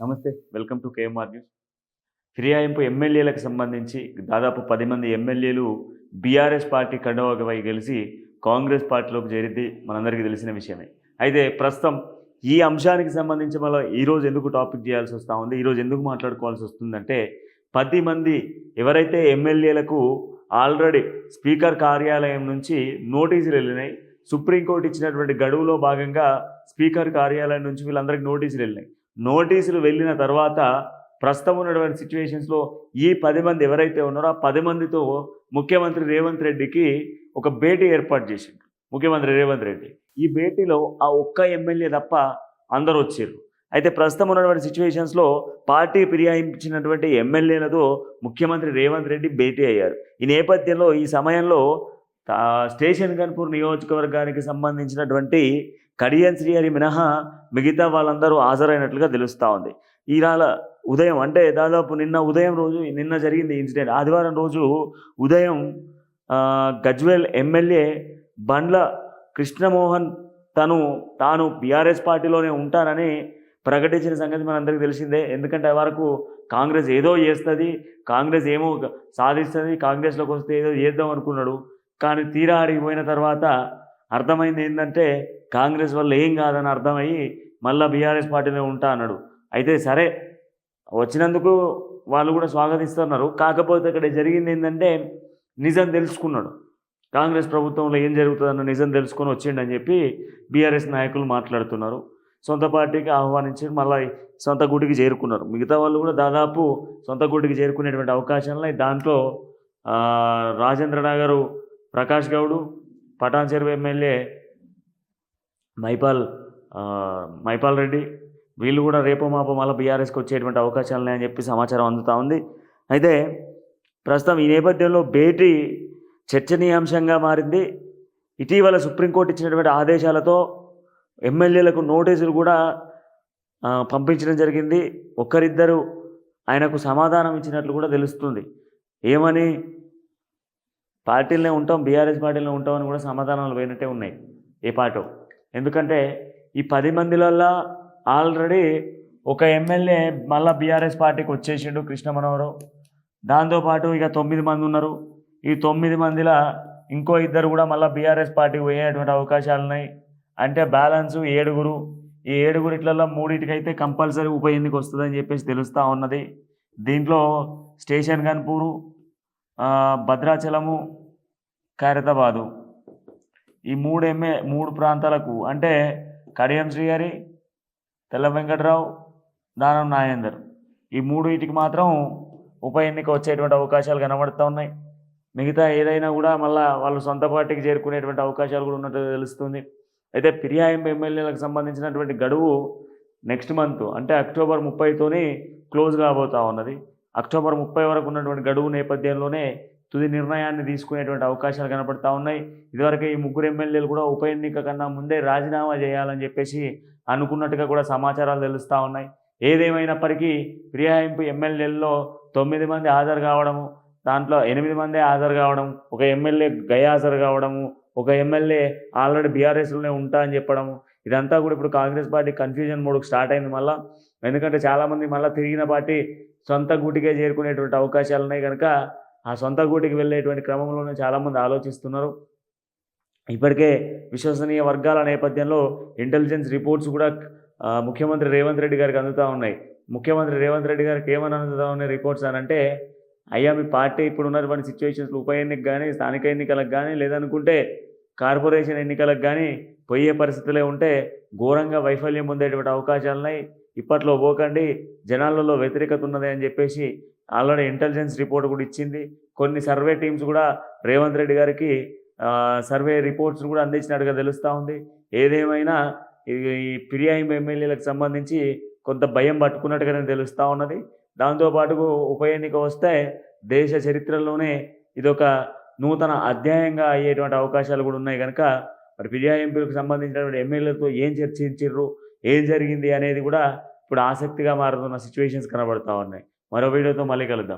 Namaste welcome to KMR news. ఫిర్యాయింపు ఎమ్మెల్యేలకు సంబంధించి దాదాపు పది మంది ఎమ్మెల్యేలు బీఆర్ఎస్ పార్టీ కండవగవై గెలిచి కాంగ్రెస్ పార్టీలోకి చేరింది మనందరికీ తెలిసిన విషయమే. అయితే ప్రస్తుతం ఈ అంశానికి సంబంధించి మళ్ళీ ఈరోజు ఎందుకు టాపిక్ చేయాల్సి వస్తూ ఉంది ఈరోజు ఎందుకు మాట్లాడుకోవాల్సి వస్తుందంటే పది మంది ఎవరైతే ఎమ్మెల్యేలకు ఆల్రెడీ స్పీకర్ కార్యాలయం నుంచి నోటీసులు వెళ్ళినాయి సుప్రీంకోర్టు ఇచ్చినటువంటి గడువులో భాగంగా స్పీకర్ కార్యాలయం నుంచి వీళ్ళందరికీ నోటీసులు వెళ్ళినాయి. నోటీసులు వెళ్ళిన తర్వాత ప్రస్తుతం ఉన్నటువంటి సిచ్యువేషన్స్లో ఈ పది మంది ఎవరైతే ఉన్నారో ఆ పది మందితో ముఖ్యమంత్రి రేవంత్ రెడ్డికి ఒక భేటీ ఏర్పాటు చేసిండు ముఖ్యమంత్రి రేవంత్ రెడ్డి. ఈ భేటీలో ఆ ఒక్క ఎమ్మెల్యే తప్ప అందరూ వచ్చారు అయితే ప్రస్తుతం ఉన్నటువంటి సిచ్యువేషన్స్లో పార్టీ ఫిర్యాయించినటువంటి ఎమ్మెల్యేలతో ముఖ్యమంత్రి రేవంత్ రెడ్డి భేటీ అయ్యారు. ఈ నేపథ్యంలో ఈ సమయంలో స్టేషన్ గన్పూర్ నియోజకవర్గానికి సంబంధించినటువంటి కడియన్ శ్రీహరి మినహా మిగతా వాళ్ళందరూ హాజరైనట్లుగా తెలుస్తూ ఉంది. ఈరాల ఉదయం అంటే దాదాపు నిన్న ఉదయం రోజు నిన్న జరిగింది ఇన్సిడెంట్. ఆదివారం రోజు ఉదయం గజ్వేల్ ఎమ్మెల్యే బండ్ల కృష్ణమోహన్ తను తాను బీఆర్ఎస్ పార్టీలోనే ఉంటానని ప్రకటించిన సంగతి మనందరికీ తెలిసిందే. ఎందుకంటే వరకు కాంగ్రెస్ ఏదో చేస్తుంది కాంగ్రెస్ ఏమో సాధిస్తుంది కాంగ్రెస్లోకి వస్తే ఏదో చేద్దాం అనుకున్నాడు. కానీ తీరా ఆడిగిపోయిన తర్వాత అర్థమైంది ఏంటంటే కాంగ్రెస్ వల్ల ఏం కాదని అర్థమయ్యి మళ్ళీ బీఆర్ఎస్ పార్టీలో ఉంటా అన్నాడు. అయితే సరే వచ్చినందుకు వాళ్ళు కూడా స్వాగతిస్తున్నారు. కాకపోతే అక్కడ జరిగింది ఏంటంటే నిజం తెలుసుకున్నాడు. కాంగ్రెస్ ప్రభుత్వంలో ఏం జరుగుతుందన్న నిజం తెలుసుకొని వచ్చిండని చెప్పి బీఆర్ఎస్ నాయకులు మాట్లాడుతున్నారు. సొంత పార్టీకి ఆహ్వానించి మళ్ళీ సొంత గుడికి చేరుకున్నారు. మిగతా వాళ్ళు కూడా దాదాపు సొంత గుడికి చేరుకునేటువంటి అవకాశాలు దాంట్లో రాజేంద్ర నగరు ప్రకాష్ గౌడు పటాన్ చెరువు ఎమ్మెల్యే మైపాల్ మైపాల్ రెడ్డి వీళ్ళు కూడా రేపో మాపో మళ్ళీ బీఆర్ఎస్కి వచ్చేటువంటి అవకాశాలు ఉన్నాయని చెప్పి సమాచారం అందుతూ ఉంది. అయితే ప్రస్తుతం ఈ నేపథ్యంలో భేటీ చర్చనీయాంశంగా మారింది. ఇటీవల సుప్రీంకోర్టు ఇచ్చినటువంటి ఆదేశాలతో ఎమ్మెల్యేలకు నోటీసులు కూడా పంపించడం జరిగింది. ఒక్కరిద్దరు ఆయనకు సమాధానం ఇచ్చినట్లు కూడా తెలుస్తుంది. ఏమని పార్టీలనే ఉంటాం బీఆర్ఎస్ పార్టీలో ఉంటాం అని కూడా సమాధానాలు పోయినట్టే ఉన్నాయి ఏ పాటో. ఎందుకంటే ఈ పది మందిలల్లో ఆల్రెడీ ఒక ఎమ్మెల్యే మళ్ళీ బీఆర్ఎస్ పార్టీకి వచ్చేసిండు కృష్ణ మనోహరావు దాంతోపాటు ఇక తొమ్మిది మంది ఉన్నారు. ఈ తొమ్మిది మందిలో ఇంకో ఇద్దరు కూడా మళ్ళీ బీఆర్ఎస్ పార్టీకి పోయేటువంటి అవకాశాలు ఉన్నాయి. అంటే బ్యాలెన్స్ ఏడుగురు. ఈ ఏడుగురిట్లలో మూడింటికైతే కంపల్సరీ ఉప ఎన్నిక వస్తుందని చెప్పేసి తెలుస్తూ ఉన్నది. దీంట్లో స్టేషన్ గన్పూరు భద్రాచలము ఖైరతాబాదు. ఈ మూడు ఎంఏ మూడు ప్రాంతాలకు అంటే కడియం శ్రీహరి తెల్ల వెంకట్రావు దానం నాగేందర్. ఈ మూడు వీటికి మాత్రం ఉప ఎన్నిక వచ్చేటువంటి అవకాశాలు కనబడుతూ ఉన్నాయి. మిగతా ఏదైనా కూడా మళ్ళా వాళ్ళు సొంత పార్టీకి చేరుకునేటువంటి అవకాశాలు కూడా ఉన్నట్టు తెలుస్తుంది. అయితే ఫిర్యాయింపు ఎమ్మెల్యేలకు సంబంధించినటువంటి గడువు నెక్స్ట్ మంత్ అంటే అక్టోబర్ ముప్పైతోనే క్లోజ్ కాబోతా ఉన్నది. అక్టోబర్ ముప్పై వరకు ఉన్నటువంటి గడువు నేపథ్యంలోనే తుది నిర్ణయాన్ని తీసుకునేటువంటి అవకాశాలు కనపడతా ఉన్నాయి. ఇదివరకు ఈ ముగ్గురు ఎమ్మెల్యేలు కూడా ఉప ఎన్నిక కన్నా ముందే రాజీనామా చేయాలని చెప్పేసి అనుకున్నట్టుగా కూడా సమాచారాలు తెలుస్తూ ఉన్నాయి. ఏదేమైనప్పటికీ ఫిర్యాయింపు ఎమ్మెల్యేల్లో తొమ్మిది మంది హాజరు కావడము దాంట్లో ఎనిమిది మందే హాజరు కావడం ఒక ఎమ్మెల్యే గైహాజరు కావడము ఒక ఎమ్మెల్యే ఆల్రెడీ బీఆర్ఎస్లోనే ఉంటా అని చెప్పడము ఇదంతా కూడా ఇప్పుడు కాంగ్రెస్ పార్టీ కన్ఫ్యూజన్ మోడ్కి స్టార్ట్ అయింది మళ్ళీ. ఎందుకంటే చాలామంది మళ్ళీ తిరిగిన పార్టీ సొంత గూటికే చేరుకునేటువంటి అవకాశాలు ఉన్నాయి కనుక ఆ సొంత గూటికి వెళ్ళేటువంటి క్రమంలోనే చాలామంది ఆలోచిస్తున్నారు. ఇప్పటికే విశ్వసనీయ వర్గాల నేపథ్యంలో ఇంటెలిజెన్స్ రిపోర్ట్స్ కూడా ముఖ్యమంత్రి రేవంత్ రెడ్డి గారికి అందుతూ ఉన్నాయి. ముఖ్యమంత్రి రేవంత్ రెడ్డి గారికి ఏమని అందుతూ ఉన్నాయి రిపోర్ట్స్ అని అంటే అయ్యా మీ పార్టీ ఇప్పుడు ఉన్నటువంటి సిచ్యువేషన్స్లో ఉప ఎన్నిక కానీ స్థానిక ఎన్నికలకు కానీ లేదనుకుంటే కార్పొరేషన్ ఎన్నికలకు కానీ పోయే పరిస్థితులే ఉంటే ఘోరంగా వైఫల్యం పొందేటువంటి అవకాశాలు ఉన్నాయి ఇప్పట్లో పోకండి జనాలలో వ్యతిరేకత ఉన్నది అని చెప్పేసి ఆల్రెడీ ఇంటెలిజెన్స్ రిపోర్ట్ కూడా ఇచ్చింది. కొన్ని సర్వే టీమ్స్ కూడా రేవంత్ రెడ్డి గారికి సర్వే రిపోర్ట్స్ కూడా అందించినట్టుగా తెలుస్తూ ఉంది. ఏదేమైనా ఈ ఫిర్యాయింపు ఎమ్మెల్యేలకు సంబంధించి కొంత భయం పట్టుకున్నట్టుగానే తెలుస్తూ ఉన్నది. దాంతోపాటు ఉప ఎన్నిక వస్తే దేశ చరిత్రలోనే ఇదొక నూతన అధ్యాయంగా అయ్యేటువంటి అవకాశాలు కూడా ఉన్నాయి కనుక మరి ఫిర్యాయింపులకు సంబంధించినటువంటి ఎమ్మెల్యేలతో ఏం చర్చించారు ఏం జరిగింది అనేది కూడా ఇప్పుడు ఆసక్తిగా మారుతున్న సిచ్యువేషన్స్ కనబడతా ఉన్నాయి. మరో వీడియోతో మళ్ళీ కలుద్దాం.